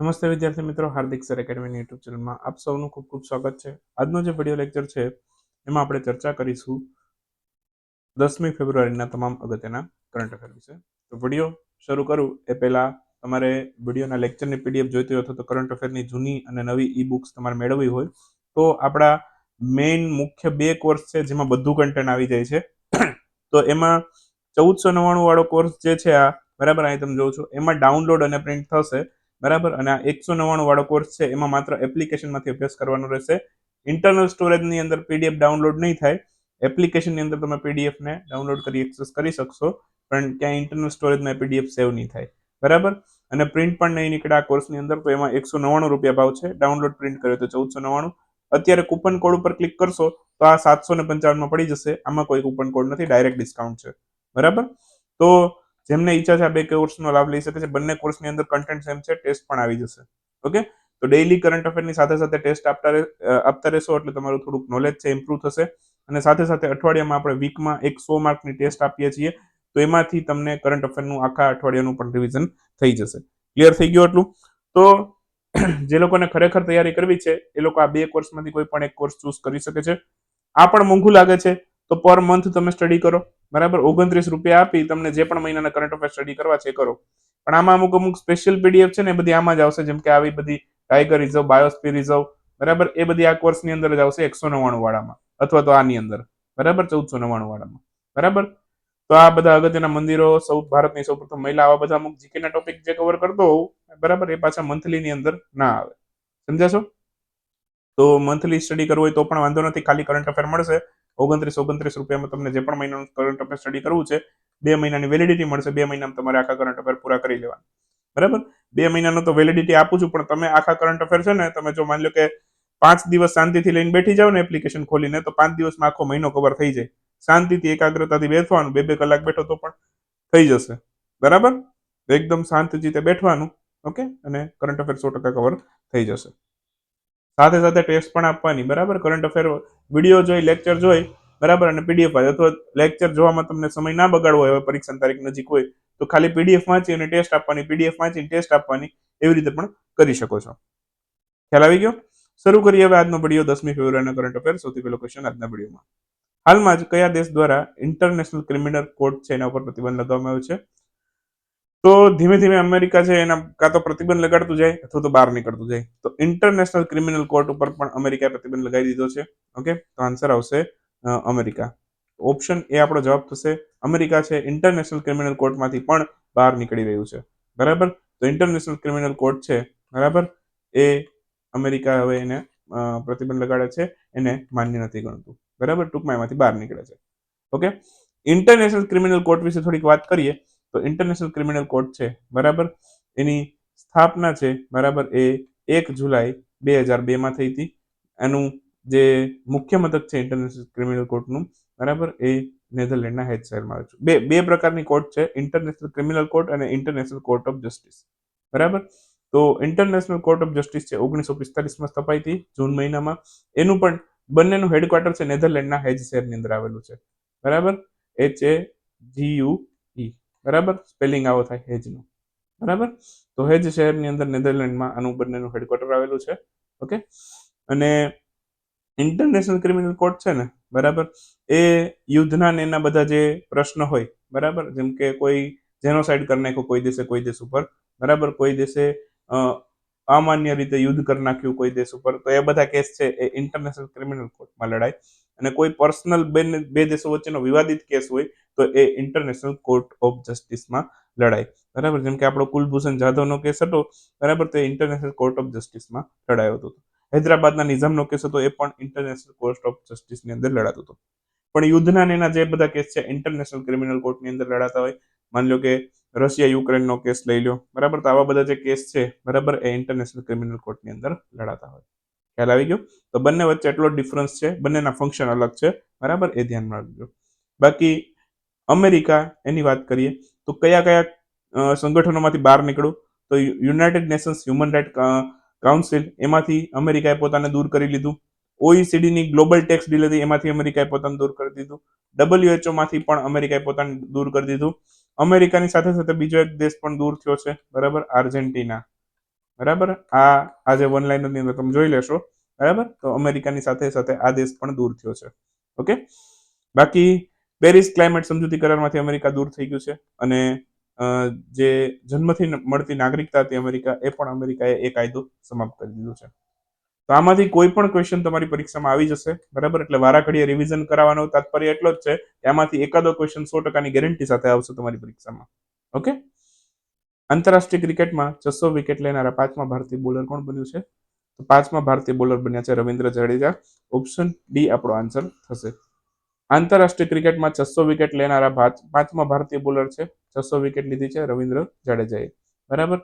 નમસ્તે વિદ્યાર્થી મિત્રો, હાર્દિક સર એકેડમીની યુટ્યુબ ચેનલમાં આપ સૌનું ખૂબ ખૂબ સ્વાગત છે. આજનો જે વીડિયો લેક્ચર છે, એમાં આપણે ચર્ચા કરીશું દસમી ફેબ્રુઆરીના તમામ અગત્યના કરંટ અફેર વિશે. તો વીડિયો શરૂ કરું. એ પહેલાં તમારે વિડીયોના લેક્ચરની પીડીએફ જોઈતી હોય અથવા તો કરંટ અફેરની જૂની અને નવી ઈ બુક્સ તમારે મેળવવી હોય, તો આપણા મેઇન મુખ્ય બે કોર્સ છે જેમાં બધું કન્ટેન્ટ આવી જાય છે. તો એમાં ચૌદસો નવ્વાણું વાળો કોર્સ જે છે આ, બરાબર, અહીં તમે જોઉં છો. એમાં ડાઉનલોડ અને પ્રિન્ટ થશે. બરાબર? અને આ એકસો નવ્વાણું વાળો કોર્સ છે, એમાં માત્ર એપ્લિકેશનમાંથી અભ્યાસ કરવાનો રહેશે. ઇન્ટરનલ સ્ટોરેજની અંદર પીડીએફ ડાઉનલોડ નહીં થાય. એપ્લિકેશનની અંદર તમે પીડીએફને ડાઉનલોડ કરી એક્સેસ કરી શકશો, પણ ક્યાંય ઇન્ટરનલ સ્ટોરેજમાં પીડીએફ સેવ નહીં થાય. બરાબર? અને પ્રિન્ટ પણ નહીં નીકળે આ કોર્સની અંદર, તો એમાં એકસો નવ્વાણું રૂપિયા ભાવ છે. ડાઉનલોડ પ્રિન્ટ કર્યો તો ચૌદસો નવ્વાણું. અત્યારે કૂપન કોડ ઉપર ક્લિક કરશો, તો આ સાતસો ને પંચાવનમાં પડી જશે. આમાં કોઈ કૂપન કોડ નથી ડાયરેક્ટ ડિસ્કાઉન્ટ છે. બરાબર? તો જેમને ઈચ્છા છે આ બે કોર્સનો લાભ લઈ શકે છે. બંને કોર્સની અંદર કન્ટેન્ટ સેમ છે ટેસ્ટ પણ આવી જશે. ઓકે તો ડેઈલી કરંટ અફેરની સાથે સાથે ટેસ્ટ આપતા આપતા રહેશો એટલે તમારું થોડુંક નોલેજ છે ઇમ્પ્રુવ થશે. અને સાથે સાથે અઠવાડિયામાં આપણે વીકમાં એક સો માર્કની ટેસ્ટ આપીએ છીએ. તો એમાંથી તમને કરંટ અફેરનું આખા અઠવાડિયાનું પણ રિવિઝન થઈ જશે. ક્લિયર થઈ ગયું એટલું તો જે લોકોને ખરેખર તૈયારી કરવી છે, એ લોકો આ બે કોર્સમાંથી કોઈ પણ એક કોર્સ ચૂઝ કરી શકે છે. આ પણ મોંઘું લાગે છે. તો પર મંથ તમે સ્ટડી કરો. બરાબર? ઓગણત્રીસ રૂપિયા આપી તમને જે પણ મહિનાના કરંટ અફેર સ્ટડી કરવા છે કરો. પણ આમાં અમુક અમુક સ્પેશિયલ પીડીએફ છે ને એ બધી આમાં જ આવશે. જેમ કે આવી બધી ટાઈગર રિઝર્વ બાયોસ્પી રિઝર્વ બરાબર? એ બધી આ કોર્સની અંદર જ આવશે એકસો નવ્વાણું વાળામાં. અથવા તો આની અંદર. બરાબર? ચૌદસો નવ્વાણું વાળામાં. બરાબર? તો આ બધા અગત્યના મંદિરો, સૌ ભારતની સૌ પ્રથમ મહિલા આવા બધા અમુક જીકેના ટોપિક જે કવર કરતો હોઉં, બરાબર? એ પાછા મંથલીની અંદર ના આવે. સમજાશો તો મંથલી સ્ટડી કરવું હોય તો પણ વાંધો નથી. ખાલી કરંટ અફેર મળશે. ઓગણત્રીસ ઓગણત્રીસ રૂપિયામાં તમને જે પણ મહિનાનું કરંટ અફેર સ્ટડી કરવું છે, બે મહિનાની વેલિડિટી મળશે, બે મહિનામાં તમારે આખા કરંટ અફેર પૂરા કરી લેવાના. બરાબર? બે મહિનાનો તો વેલિડિટી આપું છું, પણ તમે આખા કરંટ અફેર છે ને, તમે જો માની લો કે પાંચ દિવસ શાંતિથી લઈને બેઠી જાવ ને એપ્લિકેશન ખોલીને, તો પાંચ દિવસમાં આખો મહિનો કવર થઈ જાય. શાંતિથી, એકાગ્રતાથી બેસવાનું, બે બે કલાક બેઠો તો પણ થઈ જશે. બરાબર? એકદમ શાંત રીતે બેઠવાનું ઓકે અને કરંટ અફેર સો ટકા કવર થઈ જશે. સાથે સાથે ટેસ્ટ પણ આપવાની. બરાબર? કરંટ અફેર વીડિયો જોઈ લેક્ચર જોઈ, બરાબર? અને પીડીએફ વાંચે. અથવા લેક્ચર જોવામાં તમને સમય ના બગાડવો હોય, પરીક્ષાની તારીખ નજીક હોય, તો ખાલી પીડીએફ વાંચી અને ટેસ્ટ આપવાની પીડીએફ વાંચીને ટેસ્ટ આપવાની એવી રીતે પણ કરી શકો છો. ખ્યાલ આવી ગયો? શરૂ કરીએ હવે આજનો વીડિયો દસમી ફેબ્રુઆરીનો કરંટ અફેર સૌથી પહેલો ક્વેશ્ચન આજના વિડીયોમાં હાલમાં જ કયા દેશ દ્વારા ઇન્ટરનેશનલ ક્રિમિનલ કોર્ટ છે? એના ઉપર પ્રતિબંધ લગાવવામાં આવ્યો છે. તો ધીમે ધીમે અમેરિકા છે એના કાં તો પ્રતિબંધ લગાડતું જાય અથવા તો બહાર નીકળતું જાય. તો ઇન્ટરનેશનલ ક્રિમિનલ કોર્ટ ઉપર પણ અમેરિકાએ પ્રતિબંધ લગાવી દીધો છે. ઓકે તો આન્સર આવશે અમેરિકા. ઓપ્શન એ આપણો જવાબ થશે, અમેરિકા છે ઇન્ટરનેશનલ ક્રિમિનલ કોર્ટમાંથી પણ બહાર નીકળી રહ્યું છે. બરાબર? તો ઇન્ટરનેશનલ ક્રિમિનલ કોર્ટ છે, બરાબર? એ અમેરિકા હવે એને પ્રતિબંધ લગાડે છે, એને માન્ય નથી ગણતું. બરાબર? ટૂંકમાં એમાંથી બહાર નીકળે છે. ઓકે ઇન્ટરનેશનલ ક્રિમિનલ કોર્ટ વિશે થોડીક વાત કરીએ. તો ઇન્ટરનેશનલ ક્રિમિનલ કોર્ટ છે, બરાબર? એની સ્થાપના છે, બરાબર, એ એક જુલાઈ બે હજાર બેમાં થઈ હતી. એનું જે મુખ્ય મથક છે ઇન્ટરનેશનલ ક્રિમિનલ કોર્ટનું બરાબર, એ નેધરલેન્ડના હેજ શહેરમાં આવે છે. બે બે પ્રકારની કોર્ટ છે ઇન્ટરનેશનલ ક્રિમિનલ કોર્ટ અને ઇન્ટરનેશનલ કોર્ટ ઓફ જસ્ટિસ બરાબર? તો ઇન્ટરનેશનલ કોર્ટ ઓફ જસ્ટિસ છે, ઓગણીસો પિસ્તાલીસમાં સ્થપાઈ હતી, જૂન મહિનામાં. એનું પણ બંનેનું હેડક્વાર્ટર છે નેધરલેન્ડના હેજ શહેરની અંદર આવેલું છે, બરાબર? એચ એ જી યુ બરાબર? સ્પેલિંગ આવો થાય હેજનું. બરાબર? તો હેજ શહેરની અંદર નેધરલેન્ડમાં આનું બંનેનું હેડક્વાર્ટર આવેલું છે. ઓકે? અને ઇન્ટરનેશનલ ક્રિમિનલ કોર્ટ છે ને, બરાબર? એ યુદ્ધના ને એના બધા જે પ્રશ્ન હોય, બરાબર? જેમ કે કોઈ જેનોસાઇડ કરી નાખ્યો કોઈ દેશે કોઈ દેશ ઉપર, બરાબર? કોઈ દેશે અમાન્ય રીતે યુદ્ધ કરી નાખ્યું કોઈ દેશ ઉપર, તો એ બધા કેસ છે એ ઇન્ટરનેશનલ ક્રિમિનલ કોર્ટમાં લડાય. અને કોઈ પર્સનલ બે બે દેશો વચ્ચેનો વિવાદિત કેસ હોય, તો એ ઇન્ટરનેશનલ કોર્ટ ઓફ જસ્ટિસમાં લડાય. બરાબર? જેમ કે આપણો કુલભૂષણ જાધવનો કેસ હતો, બરાબર? તો ઇન્ટરનેશનલ કોર્ટ ઓફ જસ્ટિસમાં લડાયો હતો. હૈદરાબાદના નિઝામનો કેસ હતો, એ પણ ઇન્ટરનેશનલ કોર્ટ ઓફ જસ્ટિસની અંદર લડાતો હતો. પણ યુદ્ધના એના જે બધા કેસ છે ઇન્ટરનેશનલ ક્રિમિનલ કોર્ટની અંદર લડાતા હોય. માની લો કે રશિયા યુક્રેનનો કેસ લઈ લો બરાબર? તો આવા બધા જે કેસ છે, બરાબર? એ ઇન્ટરનેશનલ ક્રિમિનલ કોર્ટની અંદર લડાતા હોય. ખ્યાલ આવી ગયો? તો બંને વચ્ચે એટલો ડિફરન્સ છે. બંનેના ફંક્શન અલગ છે. બરાબર? એ ધ્યાનમાં રાખજો. બાકી અમેરિકા, એની વાત કરીએ, તો કયા કયા સંગઠનોમાંથી બહાર નીકળું? તો United Nations human right council, એમાંથી અમેરિકાએ પોતાને દૂર કરી લીધું. ઓઈસીડીની ગ્લોબલ ટેક્સ ડીલ હતી એમાંથી અમેરિકાએ પોતાને દૂર કરી દીધું. ડબલ્યુએચઓ માંથી પણ અમેરિકાએ પોતાને દૂર કરી દીધું. અમેરિકાની સાથે સાથે બીજો એક દેશ પણ દૂર થયો છે. બરાબર? આર્જેન્ટિના. બરાબર? આ આજે વન લાઇનરની અંદર તમે જોઈ લેશો. બરાબર? તો અમેરિકાની સાથે સાથે આ દેશ પણ દૂર થયો છે. ઓકે? બાકી પેરિસ ક્લાઇમેટ સમજૂતી કરારમાંથી અમેરિકા દૂર થઈ ગયું છે અને જે જન્મથી મળતી નાગરિકતા હતી અમેરિકા, એ પણ અમેરિકાએ એ કાયદો સમાપ્ત કરી દીધો છે. તો આમાંથી કોઈ પણ ક્વેશ્ચન તમારી પરીક્ષામાં આવી જશે. બરાબર? એટલે વારાઘડીએ રિવિઝન કરાવવાનો તાત્પર્ય એટલો જ છે કે આમાંથી એકાદો ક્વેશ્ચન સો ટકાની ગેરંટી સાથે આવશે તમારી પરીક્ષામાં. ઓકે? આંતરરાષ્ટ્રીય ક્રિકેટમાં છસો વિકેટ લેનારા પાંચમા ભારતીય બોલર કોણ બન્યું છે? તો પાંચમા ભારતીય બોલર બન્યા છે રવિન્દ્ર જાડેજા. ઓપ્શન ડી આપણો આન્સર થશે. આંતરરાષ્ટ્રીય ક્રિકેટમાં છસો વિકેટ લેનારા પાંચમા ભારતીય બોલર છે. છસો વિકેટ લીધી છે રવિન્દ્ર જાડેજાએ. બરાબર?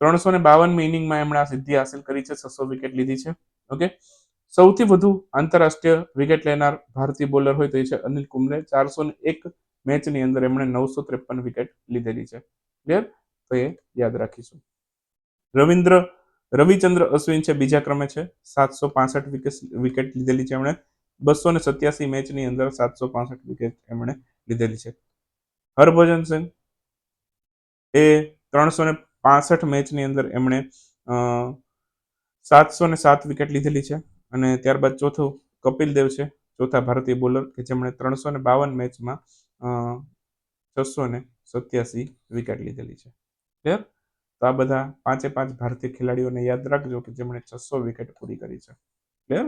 ત્રણસો ને બાવનમી ઇનિંગમાં એમણે આ સિદ્ધિ હાસિલ કરી છે. છસો વિકેટ લીધી છે. ઓકે? સૌથી વધુ આંતરરાષ્ટ્રીય વિકેટ લેનાર ભારતીય બોલર હોય તો એ છે અનિલ કુંબલે. ચારસો ને એક મેચની અંદર એમણે નવસો ત્રેપન વિકેટ લીધેલી છે. ક્લિયર તો એ યાદ રાખીશું. રવિન્દ્ર, રવિચંદ્ર અશ્વિન છે, બીજા ક્રમે છે. સાતસો પાસઠ વિકેટ વિકેટ લીધેલી છે એમણે. બસો ને સત્યાસી મેચની અંદર સાતસો પાસઠ વિકેટ એમણે લીધેલી છે. હરભજન સિંહ એ ત્રણસો ને પાસઠ મેચની અંદર એમણે સાતસો ને સાત વિકેટ લીધેલી છે. અને ત્યારબાદ ચોથો કપિલ દેવ છે, ચોથા ભારતીય બોલર, કે જેમણે ત્રણસો ને બાવન મેચમાં છસો ને સત્યાસી વિકેટ લીધેલી છે. ક્લિયર તો આ બધા પાંચે પાંચ ભારતીય ખેલાડીઓને યાદ રાખજો કે જેમણે છસો વિકેટ પૂરી કરી છે. ક્લિયર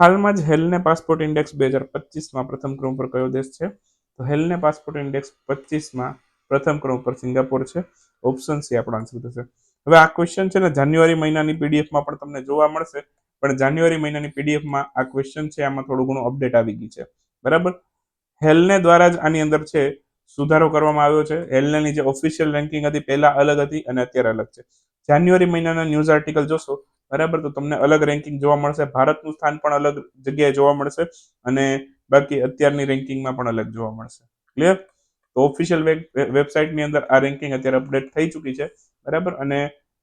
હાલમાં જ હેલને પાસપોર્ટ ઇન્ડેક્સ બે હજાર પચીસમાં પ્રથમ ક્રમ પર કયો દેશ છે? તો હેલને પાસપોર્ટ ઇન્ડેક્સ પચીસમાં પ્રથમ ક્રમ પર સિંગાપોર છે. ઓપ્શન સી આપણો આન્સર થશે. હવે આ ક્વેશ્ચન છે ને જાન્યુઆરી મહિનાની પીડીએફમાં પણ તમને જોવા મળશે. પણ જાન્યુઆરી મહિનાની પીડીએફમાં આ ક્વેશ્ચન છે, આમાં થોડું ઘણું અપડેટ આવી ગઈ છે. બરાબર? હેલને દ્વારા જ આની અંદર છે સુધારો કરવામાં આવ્યો છે. હેલનેની જે ઓફિશિયલ રેન્કિંગ હતી, પહેલા અલગ હતી અને અત્યારે અલગ છે. જાન્યુઆરી મહિનાના ન્યૂઝ આર્ટિકલ જોશો, બરાબર? તો તમને અલગ રેન્કિંગ જોવા મળશે. ભારતનું સ્થાન પણ અલગ જગ્યાએ જોવા મળશે અને બાકી અત્યારની રેન્કિંગમાં પણ અલગ જોવા મળશે. ક્લિયર તો ઓફિશિયલ વેબસાઇટની અંદર આ રેન્કિંગ અત્યારે અપડેટ થઈ ચૂકી છે, બરાબર? અને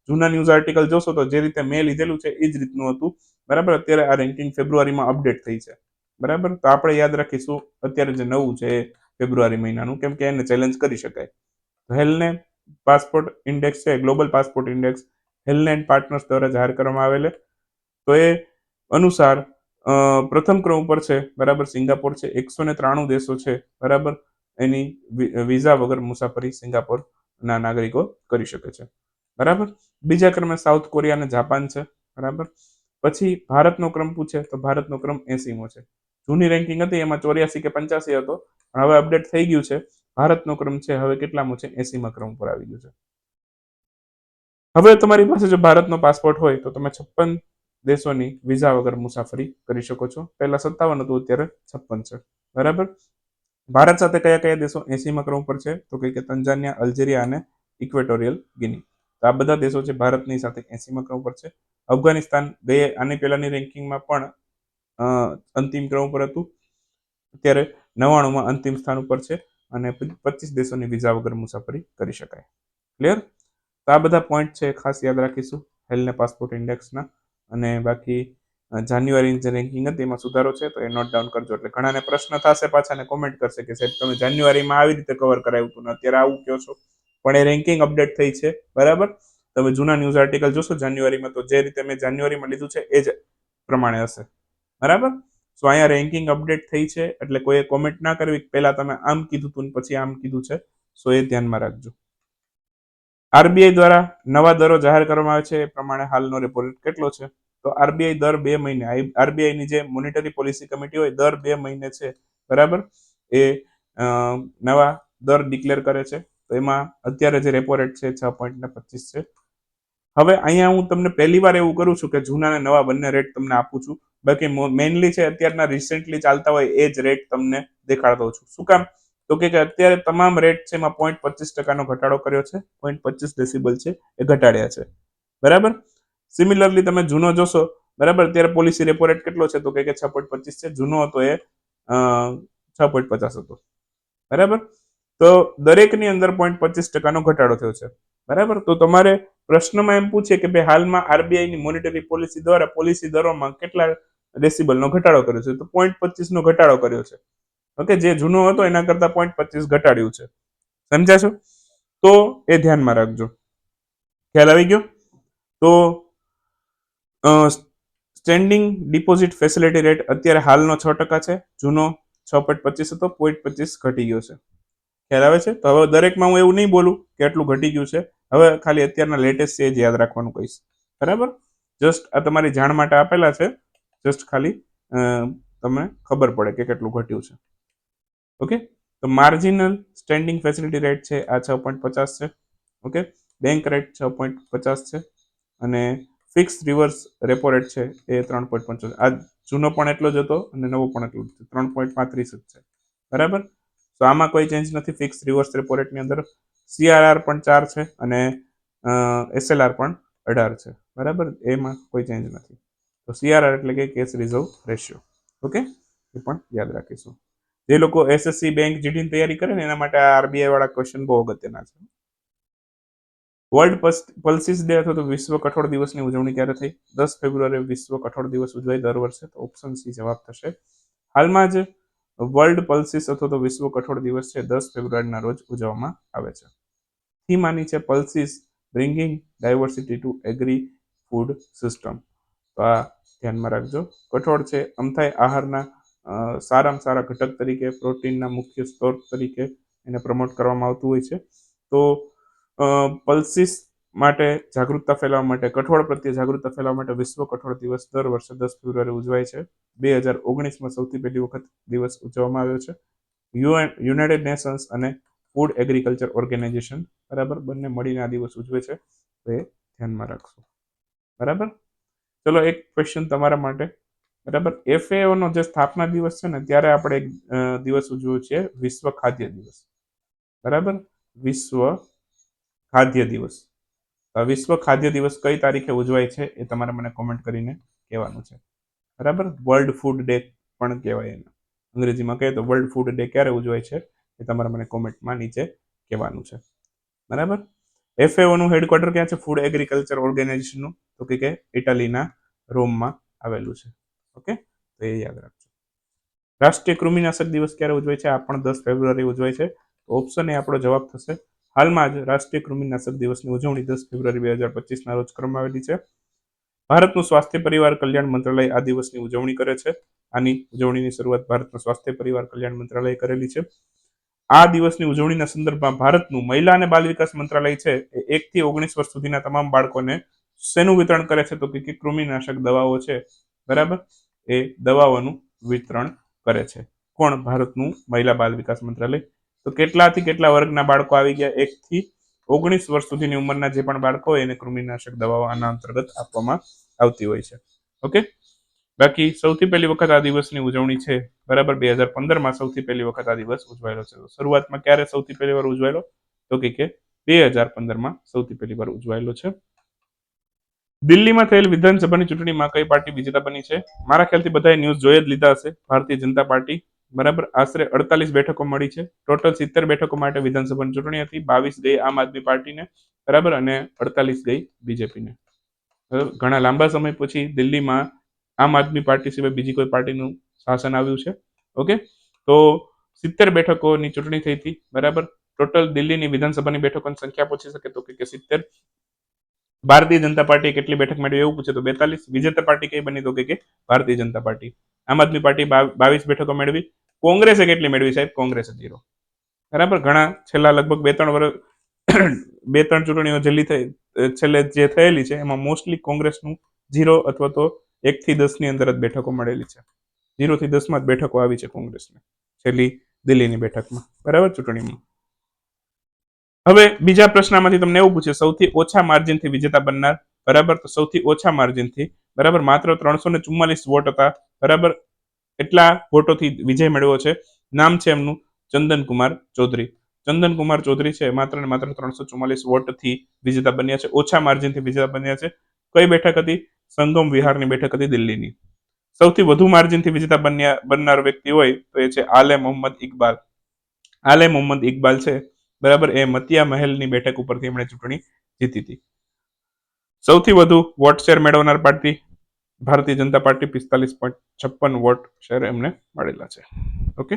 જૂના ન્યૂઝ આર્ટિકલ જોશો તો જે રીતે મેં લીધેલું છે, એ જ રીતનું હતું, બરાબર? અત્યારે આ રેન્કિંગ ફેબ્રુઆરીમાં અપડેટ થઈ છે, બરાબર? તો આપણે યાદ રાખીશું, અત્યારે જે નવું છે ફેબ્રુઆરી મહિનાનું, કેમ કે એને ચેલેન્જ કરી શકાય. હેલને પાસપોર્ટ ઇન્ડેક્સ છે ગ્લોબલ પાસપોર્ટ ઇન્ડેક્સ હેલને એન્ડ પાર્ટનર્સ દ્વારા જાહેર કરવામાં આવેલ. તો એ અનુસાર પ્રથમ ક્રમ ઉપર છે, બરાબર સિંગાપોર છે, એકસો ને ત્રાણું દેશો છે, બરાબર? એની વિઝા વગર મુસાફરી સિંગાપોરના નાગરિકો કરી શકે છે. બરાબર? બીજા ક્રમે સાઉથ કોરિયા અને જાપાન છે, બરાબર? પછી ભારતનો ક્રમ પૂછે, તો ભારતનો ક્રમ એસીમો છે. જૂની રેન્કિંગ હતી, એમાં ચોર્યાસી કે પંચ્યાસી હતો. હવે અપડેટ થઈ ગયું છે. ભારતનો ક્રમ છે, હવે કેટલામો છે? એસીમાં ક્રમ પર આવી ગયું છે. હવે તમારી પાસે જો ભારતનો પાસપોર્ટ હોય, તો તમે છપ્પન દેશોની વિઝા વગર મુસાફરી કરી શકો છો. પહેલા સત્તાવન હતું, અત્યારે છપ્પન છે. બરાબર? ભારત સાથે કયા કયા દેશો એસીમાં ક્રમ પર છે? તો કે તંજાનિયા, અલ્જેરિયા અને ઇક્વેટોરિયલ ગિની. તો આ બધા દેશો છે ભારતની સાથે એસીમાં ક્રમ પર છે. અફઘાનિસ્તાન ગયે આની પહેલાની રેન્કિંગમાં પણ અંતિમ ક્રમ પર હતું. અત્યારે નવ્વાણુંમાં અંતિમ સ્થાન ઉપર છે અને પચીસ દેશોની વિઝા વગર મુસાફરી કરી શકાય. ક્લિયર તો આ બધા પોઈન્ટ છે, ખાસ યાદ રાખીશું. હેલને પાસપોર્ટ ઇન્ડેક્સના અને બાકી જાન્યુઆરીની જે રેન્કિંગ હતી, એમાં સુધારો છે, તો એ નોટ ડાઉન કરજો. એટલે ઘણાને પ્રશ્ન થશે પાછા ને કોમેન્ટ કરશે કે સાહેબ, તમે જાન્યુઆરીમાં આવી રીતે કવર કરાવ્યું હતું ને અત્યારે આવું કહો છો? પણ એ રેન્કિંગ અપડેટ થઈ છે, બરાબર? તમે જૂના ન્યૂઝ આર્ટિકલ જોશો, જાન્યુઆરીમાં તો જે રીતે મેં જાન્યુઆરીમાં લીધું છે, એ જ પ્રમાણે હશે. બરાબર? સો અહીંયા રેન્કિંગ અપડેટ થઈ છે. એટલે કોઈએ કોમેન્ટ ના કરવી પહેલા તમે આમ કીધું હતું પછી આમ કીધું છે. સો એ ધ્યાનમાં રાખજો. આરબીઆઈ દ્વારા નવા દરો જાહેર કરવામાં આવે છે. એ પ્રમાણે હાલનો રેપોરેટ કેટલો છે? તો આરબીઆઈ દર બે મહિને આરબીઆઈની જે મોનિટરી પોલિસી કમિટી હોય, દર બે મહિને છે. બરાબર? એ નવા દર ડિક્લેર કરે છે. તો એમાં અત્યારે જે રેપો રેટ છે, છ પોઈન્ટ ને પચીસ છે. હવે અહીંયા હું તમને પહેલી વાર એવું કરું છું કે જૂના અને નવા બંને રેટ તમને આપું છું. બાકી મેઇનલી છે અત્યારના રિસેન્ટલી ચાલતા હોય એ જ રેટ તમને દેખાડતો છું. શું કામ? તો કે અત્યારે તમામ રેટ છે એમાં પોઈન્ટ પચીસ ટકાનો ઘટાડો કર્યો છે. પોઈન્ટ પચીસ ડેસિબલ છે એ ઘટાડ્યા છે. બરાબર? સિમિલરલી તમે જૂનો જોશો, બરાબર? અત્યારે પોલિસી રેપો રેટ કેટલો છે? તો કે છ પોઈન્ટ પચીસ છે. જૂનો હતો એ છ પોઈન્ટ પચાસ હતો. બરાબર? તો દરેકની અંદર પોઈન્ટ પચીસ ટકાનો ઘટાડો થયો છે. બરાબર? તો તમારે પ્રશ્નમાં એમ પૂછે કે ભાઈ હાલમાં આરબીઆઈની મોનિટરી પોલિસી દ્વારા પોલિસી દરોમાં કેટલા ડેસિબલનો ઘટાડો કર્યો છે, તો પોઈન્ટ પચીસનો ઘટાડો કર્યો છે. ઓકે જે જૂનો હતો, એના કરતાં પોઈન્ટ પચીસ ઘટાડ્યું છે. સમજાશો? તો એ ધ્યાનમાં રાખજો. ખ્યાલ આવી ગયો? તો સ્ટેન્ડિંગ ડિપોઝિટ ફેસિલિટી રેટ અત્યારે હાલનો છ ટકા છે, જૂનો છ પોઈન્ટ પચીસ હતો પોઈન્ટ પચીસ ઘટી ગયો છે. ખ્યાલ આવે છે? તો હવે દરેકમાં હું એવું નહીં બોલું કે આટલું ઘટી ગયું છે. હવે ખાલી અત્યારના લેટેસ્ટ છે જ યાદ રાખવાનું કહીશ. બરાબર? જસ્ટ આ તમારી જાણ માટે આપેલા છે. જસ્ટ ખાલી તમને ખબર પડે કે કેટલું ઘટ્યું છે. ઓકે? તો માર્જિનલ સ્ટેન્ડિંગ ફેસિલિટી રેટ છે, આ છ પોઈન્ટ પચાસ છે. ઓકે? બેંક રેટ છ પોઈન્ટ પચાસ છે. અને ફિક્સ રિવર્સ રેપો રેટ છે, એ ત્રણ પોઈન્ટ પંચોતેર. આ જૂનો પણ એટલો જ હતો અને નવો પણ એટલો જ છે ત્રણ પોઈન્ટ પાંત્રીસ જ છે. બરાબર? તો આમાં કોઈ ચેન્જ નથી. ફિક્સ રિવર્સ રેપો રેટની અંદર સીઆરઆર પણ ચાર છે અને એસએલઆર પણ અઢાર છે. બરાબર? એમાં કોઈ ચેન્જ નથી. તો સીઆરઆર એટલે કે કેશ રિઝર્વ રેશિયો ઓકે એ પણ યાદ રાખીશું. જે લોકો એસએસસી બેંક જીડીની તૈયારી કરે ને, એના માટે આ આરબીઆઈ વાળા ક્વેશ્ચન બહુ અગત્યના છે. વર્લ્ડ પલ્સિસ ડે અથવા તો વિશ્વ કઠોળ દિવસની ઉજવણી ક્યારે થઈ? દસ ફેબ્રુઆરી વિશ્વ કઠોળ દિવસ ઉજવાય દર વર્ષે, તો ઓપ્શન સી જવાબ થશે. હાલમાં જ વર્લ્ડ પલ્સિસ અથવા તો વિશ્વ કઠોળ દિવસ છે, દસ ફેબ્રુઆરીના રોજ ઉજવવામાં આવે છે. થીમ આની છે pulses bringing diversity to agri food system તો આ ધ્યાનમાં રાખજો. કઠોળ છે અમથાય આહારના સારામાં સારા ઘટક તરીકે, પ્રોટીનના મુખ્ય સ્ત્રોત તરીકે એને પ્રમોટ કરવામાં આવતું હોય છે. તો પલ્સીસ માટે જાગૃતતા ફેલાવવા માટે, કઠોળ પ્રત્યે જાગૃતતા ફેલાવવા માટે વિશ્વ કઠોળ દિવસ દર વર્ષે દસ ફેબ્રુઆરી ઉજવાય છે. બે હજાર ઓગણીસમાં સૌથી પહેલી વખત દિવસ ઉજવવામાં આવ્યો છે. યુનાઇટેડ નેશન્સ અને ફૂડ એગ્રીકલ્ચર ઓર્ગેનાઇઝેશન, બરાબર? બંને મળીને આ દિવસ ઉજવે છે. તો એ ધ્યાનમાં રાખશો. બરાબર? ચલો એક ક્વેશ્ચન તમારા માટે. બરાબર? FAO નો જે સ્થાપના દિવસ છે ને, ત્યારે આપણે એક દિવસ ઉજવ્યો છે, વિશ્વ ખાદ્ય દિવસ. બરાબર? વિશ્વ ખાદ્ય દિવસ. વિશ્વ ખાદ્ય દિવસ કઈ તારીખે ઉજવાય છે એ તમારે મને કોમેન્ટ કરીને કહેવાનું છે. બરાબર? વર્લ્ડ ફૂડ ડે પણ કહેવાય એને. અંગ્રેજીમાં કહે તો વર્લ્ડ ફૂડ ડે ક્યારે ઉજવાય છે એ તમારે મને કોમેન્ટમાં નીચે કહેવાનું છે. બરાબર? FAO નું હેડક્વાર્ટર ક્યાં છે? ફૂડ એગ્રીકલ્ચર ઓર્ગેનાઇઝેશનનું તો કે કે ઇટાલીના રોમમાં આવેલું છે. ઓકે? તો એ યાદ રાખજો. રાષ્ટ્રીય કૃમિનાશક દિવસ ક્યારે ઉજવાય છે? આ પણ દસ ફેબ્રુઆરી ઉજવાય છે. ઓપ્શન એ આપણો જવાબ થશે. હાલમાં જ રાષ્ટ્રીય કૃમિનાશક દિવસની ઉજવણી દસ ફેબ્રુઆરી બે હજાર પચીસના રોજ કરવામાં આવેલી છે. ભારતનું સ્વાસ્થ્ય પરિવાર કલ્યાણ મંત્રાલય આ દિવસની ઉજવણી કરે છે. આની ઉજવણીની શરૂઆત ભારતના સ્વાસ્થ્ય પરિવાર કલ્યાણ મંત્રાલયે કરેલી છે. આ દિવસની ઉજવણીના સંદર્ભમાં ભારતનું મહિલા અને બાલ વિકાસ મંત્રાલય છે એ એકથી ઓગણીસ વર્ષ સુધીના તમામ બાળકોને શેનું વિતરણ કરે છે તો કે કૃમિનાશક દવાઓ છે, બરાબર? એ દવાઓનું વિતરણ કરે છે. કોણ? ભારતનું મહિલા બાલ વિકાસ મંત્રાલય. તો કેટલાથી કેટલા વર્ગના બાળકો આવી ગયા? એકથી ઓગણીસ વર્ષ સુધીની ઉંમરના જે પણ બાળકો હોય એને કૃમિનાશક દવાઓ આના અંતર્ગત આપવામાં આવતી હોય છે. ઓકે? બાકી સૌથી પહેલી વખત આ દિવસની ઉજવણી છે, બરાબર? બે હજાર પંદરમાં સૌથી પહેલી વખત આ દિવસ ઉજવાયેલો છે. શરૂઆતમાં ક્યારે સૌથી પહેલી વાર ઉજવાયેલો? તો કે બે હજાર પંદરમાં સૌથી પહેલી વાર ઉજવાયેલો છે. દિલ્હીમાં થયેલ વિધાનસભાની ચૂંટણીમાં કઈ પાર્ટી વિજેતા બની છે? મારા ખ્યાલથી બધાએ ન્યૂઝ જોઈ જ લીધા હશે. ભારતીય જનતા પાર્ટી, બરાબર? આશરે અડતાલીસ બેઠકો મળી છે. ટોટલ સિત્તેર બેઠકો માટે વિધાનસભાની ચૂંટણી હતી. બાવીસ ગઈ આમ આદમી પાર્ટીને, બરાબર? અને અડતાલીસ ગઈ બીજેપીને. ઘણા લાંબા સમય પછી દિલ્હીમાં આમ આદમી પાર્ટી સિવાય બીજી કોઈ પાર્ટીનું શાસન આવ્યું છે? ઓકે તો સિત્તેર બેઠકોની ચૂંટણી થઈ હતી, બરાબર? ટોટલ દિલ્હીની વિધાનસભાની બેઠકોની સંખ્યા પૂછી શકે તો કે સિત્તેર. ભારતીય જનતા પાર્ટીએ કેટલી બેઠક મેળવી એવું પૂછે તો બેતાલીસ. વિજેતા પાર્ટી કઈ બની તો કે ભારતીય જનતા પાર્ટી. આમ આદમી પાર્ટી બાવ- બાવીસ બેઠકો મેળવી. કોંગ્રેસે કેટલી મેળવી સાહેબ? કોંગ્રેસે જીરો બરાબર? ઘણા છેલ્લા લગભગ બે ત્રણ વર્ષ બે ત્રણ ચૂંટણીઓ છેલ્લી થઈ છેલ્લે જે થયેલી છે, એમાં મોસ્ટલી કોંગ્રેસનું જીરો અથવા તો એક થી દસની અંદર જ બેઠકો મળેલી છે. ઝીરો થી દસમાં જ બેઠકો આવી છે કોંગ્રેસને, છેલ્લી દિલ્હીની બેઠકમાં. બરાબર ચૂંટણીમાં. હવે બીજા પ્રશ્નમાંથી તમને એવું પૂછે, સૌથી ઓછા માર્જિનથી વિજેતા બનનાર, બરાબર? તો સૌથી ઓછા માર્જિનથી, બરાબર? માત્ર ત્રણસો ને ચુમ્માલીસ વોટ હતા, બરાબર? એટલા વોટોથી વિજય મેળવ્યો છે. નામ છે એમનું ચંદન કુમાર ચૌધરી. ચંદન કુમાર ચૌધરી છે, માત્ર ને માત્ર ત્રણસો ચુમ્માલીસ વોટથી વિજેતા બન્યા છે. ઓછા માર્જિનથી વિજેતા બન્યા છે. કઈ બેઠક હતી? સંગમ વિહારની બેઠક હતી દિલ્હીની. સૌથી વધુ માર્જિનથી વિજેતા બન્યા, બનનાર વ્યક્તિ હોય તો એ છે આલે મોહમ્મદ ઇકબાલ. આલે મોહમ્મદ ઇકબાલ છે, બરાબર, એ મતિયા મહેલની બેઠક ઉપરથી એમણે ચૂંટણી જીતી હતી. સૌથી વધુ વોટ શેર મેળવનાર પાર્ટી ભારતીય જનતા પાર્ટી પિસ્તાલીસ પોઈન્ટ છપ્પન વોટ શેર એમને મળેલા છે. ઓકે?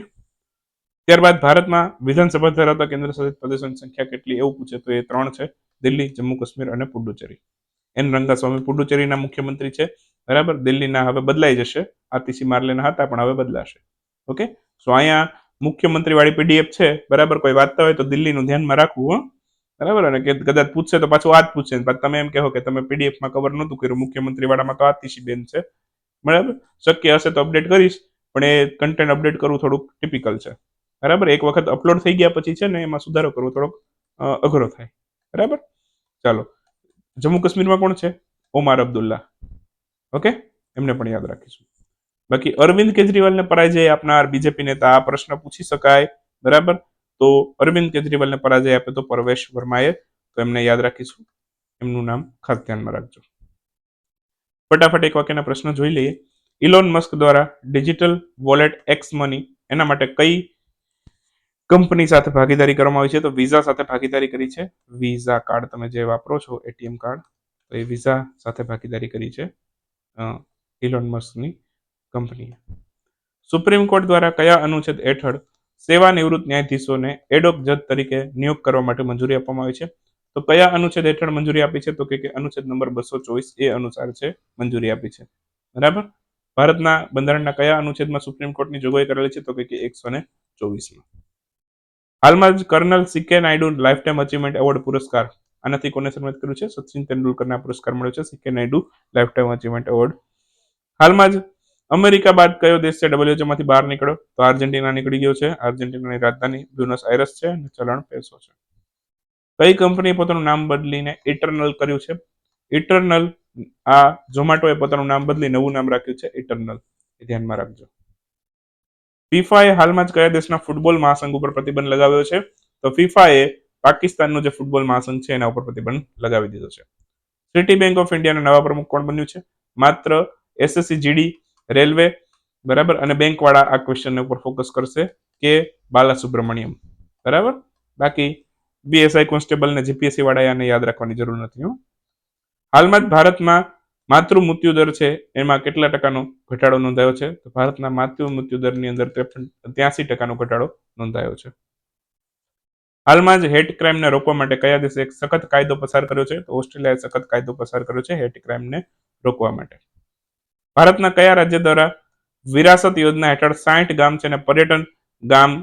ત્યારબાદ ભારતમાં વિધાનસભા ધરાવતા કેન્દ્ર શાસિત પ્રદેશોની સંખ્યા કેટલી એવું પૂછે તો એ ત્રણ છે, દિલ્હી, જમ્મુ, કાશ્મીર અને પુડુચેરી. એન રંગાસ્વામી પુડુચેરીના મુખ્યમંત્રી છે. બરાબર? દિલ્હીના હવે બદલાઈ જશે. આરતીસી માર્લેના હતા, પણ હવે બદલાશે. ઓકે? સો અહીંયા મુખ્યમંત્રી વાળી પીડીએફ છે. બરાબર? કોઈ વાંચતા હોય તો દિલ્હીનું ધ્યાનમાં રાખવું, હો. બરાબર? અને કે કદાચ પૂછશે તો પાછું આ જ પૂછશે. તમે એમ કહો કે તમે પીડીએફમાં કવર નહોતું કર્યું મુખ્યમંત્રી વાળામાં તો આતિશી બેન છે. બરાબર? શક્ય હશે તો અપડેટ કરીશ, પણ એ કન્ટેન્ટ અપડેટ કરવું થોડુંક ટિપિકલ છે. બરાબર? એક વખત અપલોડ થઈ ગયા પછી છે ને, એમાં સુધારો કરવો થોડોક અઘરો થાય. બરાબર? ચાલો. જમ્મુ કાશ્મીરમાં કોણ છે? ઓમાર અબ્દુલ્લા. ઓકે? એમને પણ યાદ રાખીશું. બાકી અરવિંદ કેજરીવાલને પરાજય આપનાર બીજેપી નેતા આ પ્રશ્ન પૂછી શકાય. બરાબર? તો અરવિંદ કેજરીવાલને પરાજય આપે તો પરવેશ વર્માએ તો એમને યાદ રાખીશું. એમનું નામ ખાસ ધ્યાનમાં રાખજો. ફટાફટ એક વાક્યના પ્રશ્ન જોઈ લઈએ. ઇલોન મસ્ક દ્વારા ડિજિટલ વોલેટ એક્સ મની એના માટે કઈ કંપની સાથે ભાગીદારી કરવામાં આવી છે, તો વિઝા સાથે ભાગીદારી કરી છે. વિઝા કાર્ડ તમે જે વાપરો છો એટીએમ કાર્ડ તો એ વિઝા સાથે ભાગીદારી કરી છે ઇલોન મસ્કની કંપનીએ. સુપ્રીમ કોર્ટ દ્વારા કયા અનુચ્છેદ હેઠળ સેવા નિવૃત્ત ન્યાયાધીશોને એડોક જજ તરીકે નિયોગ કરવા માટે મંજૂરી આપવામાં આવી છે? તો કયા અનુચ્છેદ હેઠળ મંજૂરી આપી છે? તો કે અનુચ્છેદ નંબર બસો ચોવીસ એ અનુસાર છે, મંજૂરી આપી છે. બરાબર? ભારતના બંધારણના કયા અનુચ્છેદમાં સુપ્રીમ કોર્ટની જોગવાઈ કરેલી છે? તો કે એકસો ને ચોવીસમાં. હાલમાં જ colonel CK Naidu lifetime achievement award પુરસ્કાર આનાથી કોને સન્માનિત કર્યું છે? સચિન તેંડુલકરને પુરસ્કાર મળ્યો છે CK Naidu lifetime achievement award હાલમાં જ અમેરિકા બાદ કયો દેશ છે? WHO માંથી બહાર નીકળ્યો. તો આર્જેન્ટિના નીકળી ગયો છે. આર્જેન્ટિનાની રાજધાની બ્યુનસ આયરસ છે અને ચલણ પેસો છે. કઈ કંપનીએ પોતાનું નામ બદલીને ઇટરનલ કર્યું છે? ઇટરનલ આ ઝોમેટોએ પોતાનું નામ બદલી નવું નામ રાખ્યું છે ઇટરનલ એ ધ્યાનમાં રાખજો. ફીફાએ હાલમાં જ કયા દેશના ફૂટબોલ મહાસંઘ ઉપર પ્રતિબંધ લગાવ્યો છે? તો ફીફાએ પાકિસ્તાનનો જે ફૂટબોલ મહાસંઘ છે, એના ઉપર પ્રતિબંધ લગાવી દીધો છે. સિટી બેંક ઓફ ઇન્ડિયાના નવા પ્રમુખ કોણ બન્યું છે? માત્ર એસએસસી જીડી રેલવે બરાબર? અને બેંકવાળા આ ક્વેશ્ચન ઉપર ફોકસ કરશે કે બાલા સુબ્રમણ્યમ બરાબર? બાકી બીએસઆઈ કોન્સ્ટેબલ ને જીપીએસસી વાળા યાદ રાખવાની જરૂર નથી હાલમાં જ ભારતમાં માતૃ મૃત્યુ દર છે, એમાં કેટલા ટકાનો ઘટાડો નોંધાયો છે? તો ભારતના માતૃ મૃત્યુ દરની અંદર ત્યાસી ટકાનો ઘટાડો નોંધાયો છે. હાલમાં જ હેટ ક્રાઇમને રોકવા માટે કયા દેશે એક સખત કાયદો પસાર કર્યો છે? તો ઓસ્ટ્રેલિયાએ સખત કાયદો પસાર કર્યો છે હેટ ક્રાઇમને રોકવા માટે. ભારતના કયા રાજ્ય દ્વારા વિરાસત યોજના હેઠળ સાઠ ગામ છે અને પર્યટન ગામ,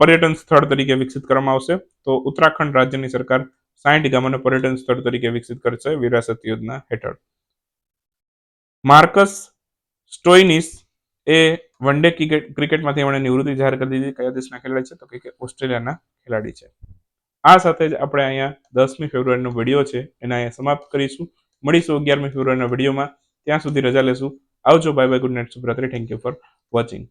પર્યટન સ્થળ તરીકે વિકસિત કરવામાં આવશે? તો ઉત્તરાખંડ રાજ્યની સરકાર સાઠ ગામોને પર્યટન સ્થળ તરીકે વિકસિત કરશે વિરાસત યોજના હેઠળ. માર્કસ સ્ટોઇનિસ એ વન ડે ક્રિકેટ, ક્રિકેટમાંથી એમણે નિવૃત્તિ જાહેર કરી દીધી. કયા દેશના ખેલાડી છે? તો કે ઓસ્ટ્રેલિયાના ખેલાડી છે. આ સાથે જ આપણે અહીંયા દસમી ફેબ્રુઆરીનો વીડિયો છે. એને અહીંયા સમાપ્ત કરીશું. મળીશું અગિયારમી ફેબ્રુઆરીના વિડીયોમાં. ત્યાં સુધી રજા લેશું. આવજો. Bye bye good night શુભરાત્રી. Thank you for watching